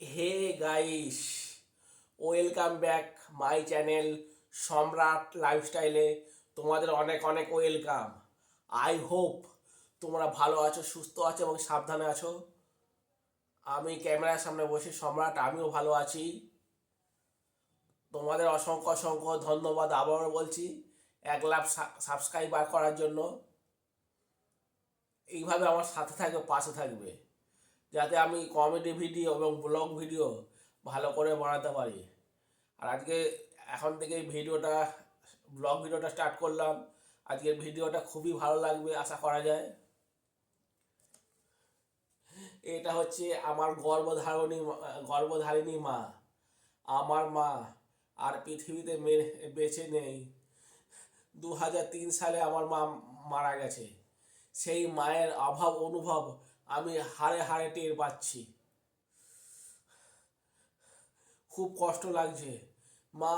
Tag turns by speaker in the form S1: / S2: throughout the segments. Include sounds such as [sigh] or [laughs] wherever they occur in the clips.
S1: Hey guys, welcome back my channel Samrat লাইফস্টাইলে। তোমাদের অনেক অনেক ওয়েলকাম। আই হোপ তোমরা ভালো আছো, সুস্থ আছো এবং সাবধানে আছো। আমি ক্যামেরার সামনে বসে সম্রাট, আমিও ভালো আছি। তোমাদের অসংখ্য অসংখ্য ধন্যবাদ আবারও বলছি, এক লাখ সাবস্ক্রাইবার করার জন্য। এইভাবে আমার সাথে থাকবে, পাশে থাকবে। যাতে আমি কমেডি ভিডিও এবং ব্লগ ভিডিও ভালো করে বানাতে পারি। আর আজকে এখন থেকে ভিডিওটা ব্লগ ভিডিওটা স্টার্ট করলাম। আজকের ভিডিওটা খুবই ভালো লাগবে, আশা করা যায়। এটা হচ্ছে আমার গর্ভধারণী গর্ভধারিণী মা, আমার মা, আর পৃথিবীতে বেঁচে নেই। দু হাজার তিন সালে আমার মা মারা গেছে। সেই মায়ের অভাব অনুভব আমি হাড়ে হাড়ে টের পাচ্ছি। খুব কষ্ট লাগছে। মা,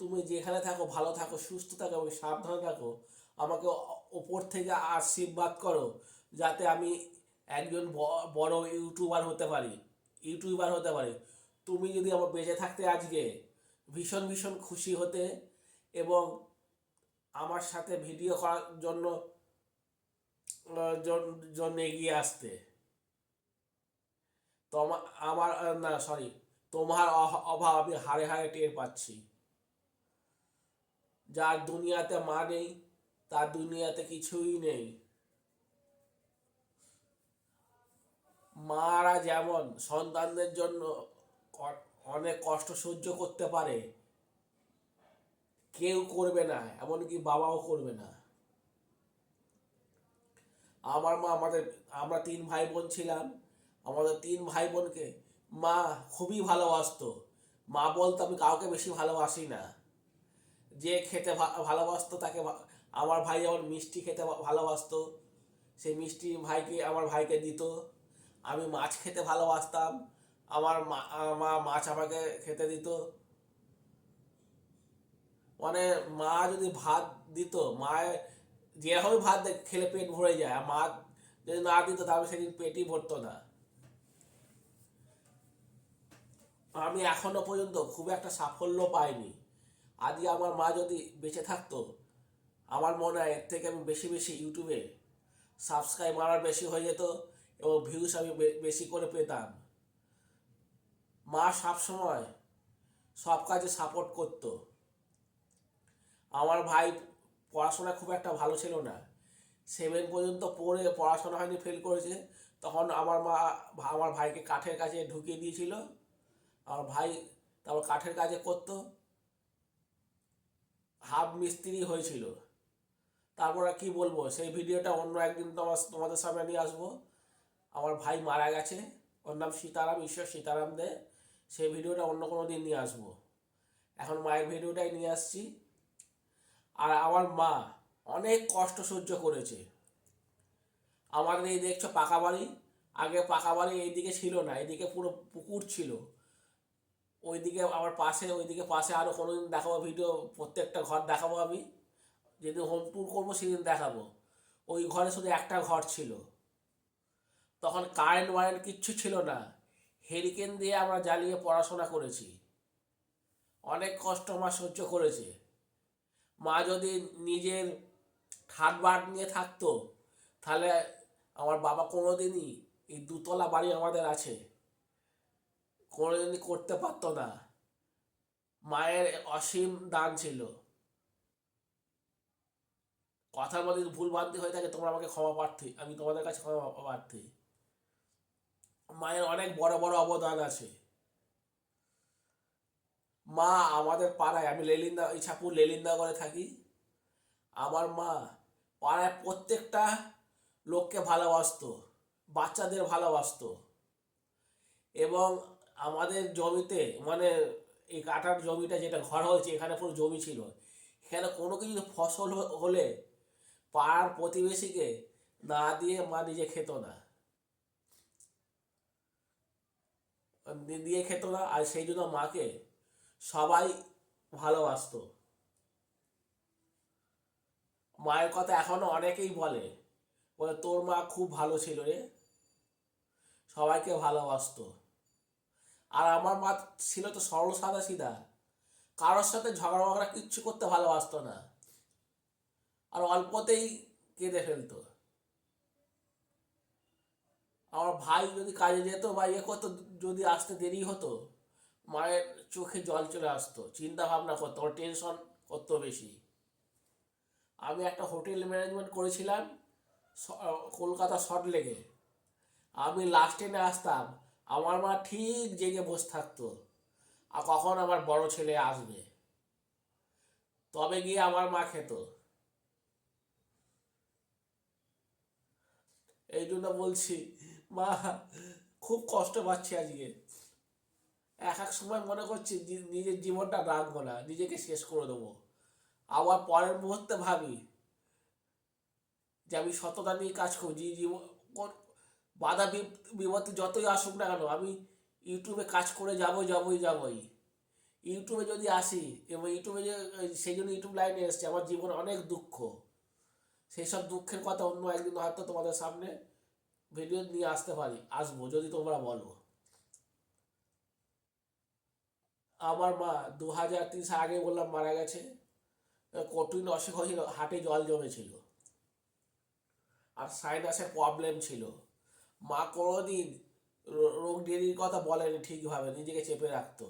S1: তুমি যেখানে থাকো, ভালো থাকো, সুস্থ থাকো, এবং সাবধানে থাকো। আমাকে ওপর থেকে আশীর্বাদ করো, যাতে আমি একজন বড় ইউটিউবার হতে পারি। ইউটিউবার হতে পারি। তুমি যদি আমার বেঁচে থাকতে আজকে, ভীষণ ভীষণ খুশি হতে এবং আমার সাথে ভিডিও করার জন্য জন্য এগিয়ে আসতে। আমার না সরি তোমার অভাব আমি হাড়ে হাড়ে টের পাচ্ছি। যার দুনিয়াতে মা নেই, তার দুনিয়াতে কিছুই নেই। মারা যেমন সন্তানদের জন্য অনেক কষ্ট সহ্য করতে পারে, কেউ করবে না, এমনকি বাবাও করবে না। আমার মা, আমাদের, আমরা তিন ভাই বোন ছিলাম। আমাদের তিন ভাই বোনকে মা খুবই ভালোবাসতো। মা বলতো, আমি কাউকে বেশি ভালোবাসি না। যে খেতে ভালোবাসতো তাকে আমার ভাই যেমন মিষ্টি খেতে ভালোবাসতো, সেই মিষ্টি ভাইকে, আমার ভাইকে দিত। আমি মাছ খেতে ভালোবাসতাম। আমার মা মা মাছ আমাকে খেতে দিত। মানে মা যদি ভাত দিত, মায়ের যেরকমই ভাত খেলে পেট ভরে যায়, আর মা যদি না দিত তাহলে সেদিন পেটই ভরতো না। আমি এখনও পর্যন্ত খুব একটা সাফল্য পাইনি। আজকে আমার মা যদি বেঁচে থাকতো, আমার মনে হয় এর থেকে আমি বেশি বেশি ইউটিউবে সাবস্ক্রাইব আমার বেশি হয়ে যেত এবং ভিউস আমি বেশি করে পেতাম। মা সবসময় সব কাজে সাপোর্ট করতো। আমার ভাই পড়াশোনা খুব একটা ভালো ছিল না। সেভেন পর্যন্ত পড়ে পড়াশোনা হয়নি ফেল করেছে। তখন আমার মা আমার ভাইকে কাঠের কাছে ঢুকিয়ে দিয়েছিল। আমার ভাই তারপর কাঠের কাজে করতো। হাফ মিস্ত্রি হয়েছিল। তারপর আর কি বলব, সেই ভিডিওটা অন্য একদিন তোমার, তোমাদের সামনে নিয়ে আসব। আমার ভাই মারা গেছে। ওর নাম সীতারাম, ঈশ্বর সীতারাম দে। সেই ভিডিওটা অন্য কোনো দিন নিয়ে আসব। এখন মায়ের ভিডিওটাই নিয়ে আসছি। আর আমার মা অনেক কষ্ট সহ্য করেছে। আমাদের এই দেখছ পাকা বাড়ি। আগে পাকা বাড়ি এইদিকে ছিল না, এইদিকে পুরো পুকুর ছিল। ওইদিকে আমার পাশে, ওইদিকে পাশে আরও কোনোদিন দেখাবো ভিডিও প্রত্যেকটা ঘর দেখাবো আমি। যেদিন হোম ট্যুর করব সেদিন দেখাবো। ওই ঘরে শুধু একটা ঘর ছিল। তখন কারেন্ট ওয়ারেন্ট কিচ্ছু ছিল না। হেরিকেন দিয়ে আমরা জ্বালিয়ে পড়াশোনা করেছি। অনেক কষ্ট আমার সহ্য করেছে। মা যদি নিজের ঠাট বাট নিয়ে থাকতো, তাহলে আমার বাবা কোনোদিনই এই দুতলা বাড়ি আমাদের আছে। কোনোদিনই করতে পারতো না। মায়ের অসীম দান ছিল। কথার মধ্যে ভুল বান্তি হয়ে থাকে, তোমরা আমাকে ক্ষমা প্রার্থী, আমি তোমাদের কাছে ক্ষমা প্রার্থী। মায়ের অনেক বড় বড় অবদান আছে। মা, আমাদের পাড়ায়, আমি লেলিন্দা ইছাপুর লেলিন্দাগড়ে থাকি। আমার মা পাড়ায় প্রত্যেকটা লোককে ভালোবাসতো, বাচ্চাদের ভালোবাসতো। এবং আমাদের জমিতে মানে এই কাটার জমিটা যেটা ঘর হয়েছে, এখানে পুরো জমি ছিল। এখানে কোনো কিছু ফসল হলে পাড়ার প্রতিবেশীকে না দিয়ে মা নিজে খেত না। দিয়ে খেত না, আর সেই জন্য মাকে সবাই ভালোবাসতো। মায়ের কথা এখনও অনেকেই বলে বলে, তোর মা খুব ভালো ছিল রে। সবাইকে ভালোবাসতো। আর আমার মা ছিল তো সরল সাদা সিধা কারোর সাথে ঝগড়া মগড়া কিচ্ছু করতে ভালোবাসতো না। আর অল্পতেই কেঁদে ফেলতো। আমার ভাই যদি কাজে যেত বা ইয়ে করতো, যদি আসতে দেরি হতো মায়ের চোখে জল চলে আসতো চিন্তা ভাবনা করতো ওর টেনশন করতো বেশি। আমি একটা হোটেল ম্যানেজমেন্ট করেছিলাম কলকাতা শর্ট লেগে আমি লাস্ট ট্রেনে আসতাম, আমার মা ঠিক জেগে বসে থাকতো, আর কখন আমার বড় ছেলে আসবে। তবে গিয়ে আমার মা খেত। এই জন্য বলছি, মা, খুব কষ্ট পাচ্ছি আজকে। এক এক সময় মনে করছি নিজের জীবনটা রাখব না, নিজেকে শেষ করে দেবো। আবার পরের মুহূর্তে ভাবি যে আমি সততা নিয়ে কাজ করছি জীবন বাধা বিপ- বিপত্তি যতই আসুক না কেন, আমি ইউটিউবে কাজ করে যাব, যাবোই যাবোই। ইউটিউবে যদি আসি, এবং ইউটিউবে যে, সেই জন্য ইউটিউব লাইনে এসছে, আমার জীবনে অনেক দুঃখ। সেই সব দুঃখের কথা অন্য একদিন হয়তো তোমাদের সামনে ভিডিও নিয়ে আসতে পারি, আসব, যদি তোমরা বলো। আমার মা দু হাজার সাল আগে বললাম মারা গেছে। কঠিন অসুখ হয়েছিল হাটে জল জমেছিল। আর সাইনাসের প্রবলেম ছিল। মা কোনোদিন রোগ ডেরির কথা বলেনি ঠিকভাবে, নিজেকে চেপে রাখতো।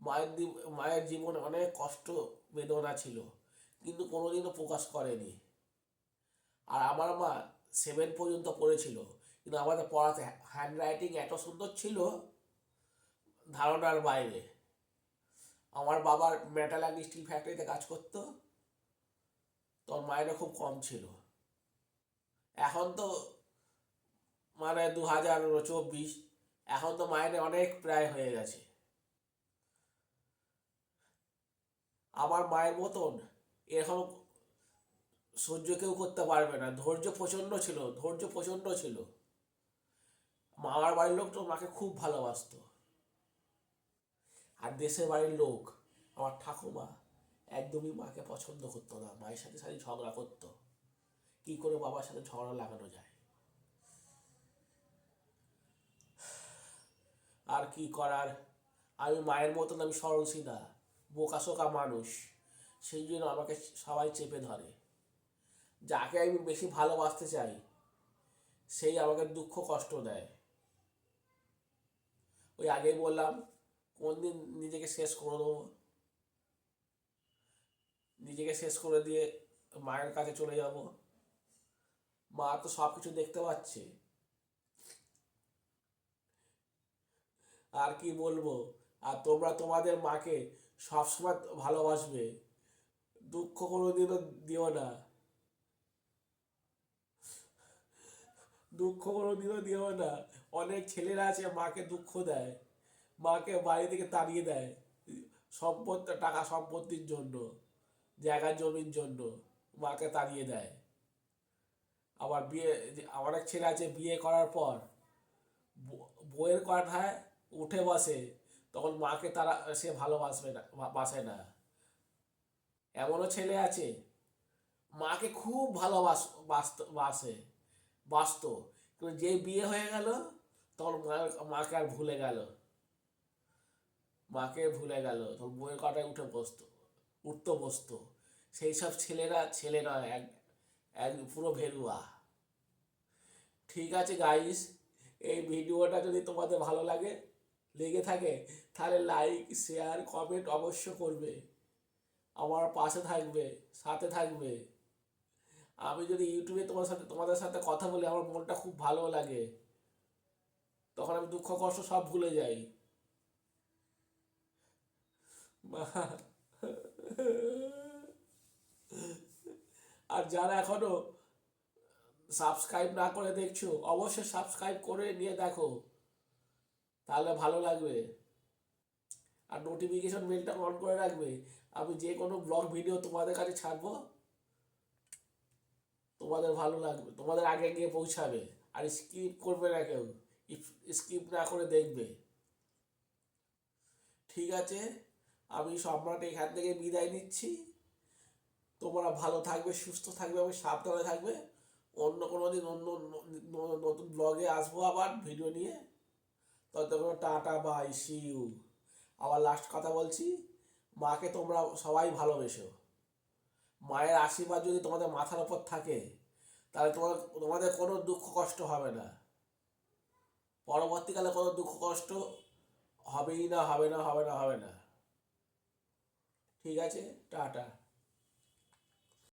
S1: মায়ের মায়ের জীবনে অনেক কষ্ট, বেদনা ছিল, কিন্তু কোনোদিনও প্রকাশ করেনি। আর আমার মা সেভেন পর্যন্ত পড়েছিল, কিন্তু আমাদের পড়াতে হ্যান্ড রাইটিং এত সুন্দর ছিল, ধারণার বাইরে। আমার বাবার মেটাল অ্যান্ড স্টিল ফ্যাক্টরিতে কাজ করতো। তোর মায়েরও খুব কম ছিল। এখন তো মানে দু হাজার চব্বিশ, এখন তো মাইনে অনেক প্রায় হয়ে গেছে। আমার মায়ের মতন এরকম সহ্য কেউ করতে পারবে না। ধৈর্য প্রচণ্ড ছিল, ধৈর্য প্রচণ্ড ছিল। মামার বাড়ির লোক তো মাকে খুব ভালোবাসতো। আর দেশের বাড়ির লোক, আমার ঠাকুমা একদমই মাকে পছন্দ করতো না, মায়ের সাথে সাথে ঝগড়া করতো। কি করে বাবার সাথে ঝগড়া লাগানো যায়? আর কি করার? আমি মায়ের মতন আমি সরল সিধা বোকাশোকা মানুষ, সেই জন্য আমাকে সবাই চেপে ধরে। যাকে আমি বেশি ভালোবাসতে চাই, সেই আমাকে দুঃখ কষ্ট দেয়। ওই আগেই বললাম কোন দিন নিজেকে শেষ করে দেবো। নিজেকে শেষ করে দিয়ে মায়ের কাছে চলে যাব। মা তো সব কিছু দেখতে পাচ্ছে। আর কি বলব? আর তোমরা তোমাদের মাকে সবসময় ভালোবাসবে। দুঃখ কোনোদিনও দিও না। দুঃখ কোনোদিনও দিও না। অনেক ছেলেরা আছে মাকে দুঃখ দেয়। মাকে বাড়ি থেকে তাড়িয়ে দেয়। সম্পত্তি, টাকা সম্পত্তির জন্য, জায়গা জমির জন্য মাকে তাড়িয়ে দেয়। আবার বিয়ে আমার এক ছেলে আছে, বিয়ে করার পর ব- বউয়ের কথায় উঠে বসে, তখন মাকে তারা, সে ভালোবাসবে না বাসে না। এমনও ছেলে আছে, মাকে খুব ভালোবাস, বাসত, বাসে, বাসত। কিন্তু যে বিয়ে হয়ে গেল, তখন মাকে আর ভুলে গেল। মাকে ভুলে গেল তখন বউয়ের কটায় উঠে বসতো, উঠতো বসতো। সেই সব ছেলেরা, ছেলে নয়, এক এক পুরো ভেরুয়া। ঠিক আছে গাইস এই ভিডিওটা যদি তোমাদের ভালো লাগে, লেগে থাকে, তাহলে লাইক শেয়ার কমেন্ট অবশ্য করবে। আমার পাশে থাকবে, সাথে থাকবে। আমি যদি ইউটিউবে তোমার সাথে, তোমাদের সাথে কথা বলি, আমার মনটা খুব ভালো লাগে। তখন আমি দুঃখ, কষ্ট সব ভুলে যাই। [laughs] আর যারা এখনও সাবস্ক্রাইব না করে দেখছ, অবশ্যই সাবস্ক্রাইব করে নিয়ে দেখো। তাহলে ভালো লাগবে। আর নোটিফিকেশন বেলটা অন করে রাখবে। আমি যে কোনো ব্লগ ভিডিও তোমাদের কাছে ছাড়বো। তোমাদের ভালো লাগবে। তোমাদের আগে গিয়ে পৌঁছাবে। আর স্কিপ করবে না কেউ। স্কিপ না করে দেখবে। ঠিক আছে? আমি সম্রাট এখান থেকে বিদায় নিচ্ছি। তোমরা ভালো থাকবে, সুস্থ থাকবে এবং সাবধানে থাকবে। অন্য কোনো দিন, অন্য নতুন ব্লগে আসব আবার ভিডিও নিয়ে। ততক্ষণ টাটা বাই সি ইউ আবার লাস্ট কথা বলছি, মাকে তোমরা সবাই ভালোবেসো। মায়ের আশীর্বাদ যদি তোমাদের মাথার ওপর থাকে, তাহলে তোমার, তোমাদের কোনো দুঃখ কষ্ট হবে না। পরবর্তীকালে কোনো দুঃখ কষ্ট হবেই না, হবে না হবে না হবে না। ঠিক আছে টাটা।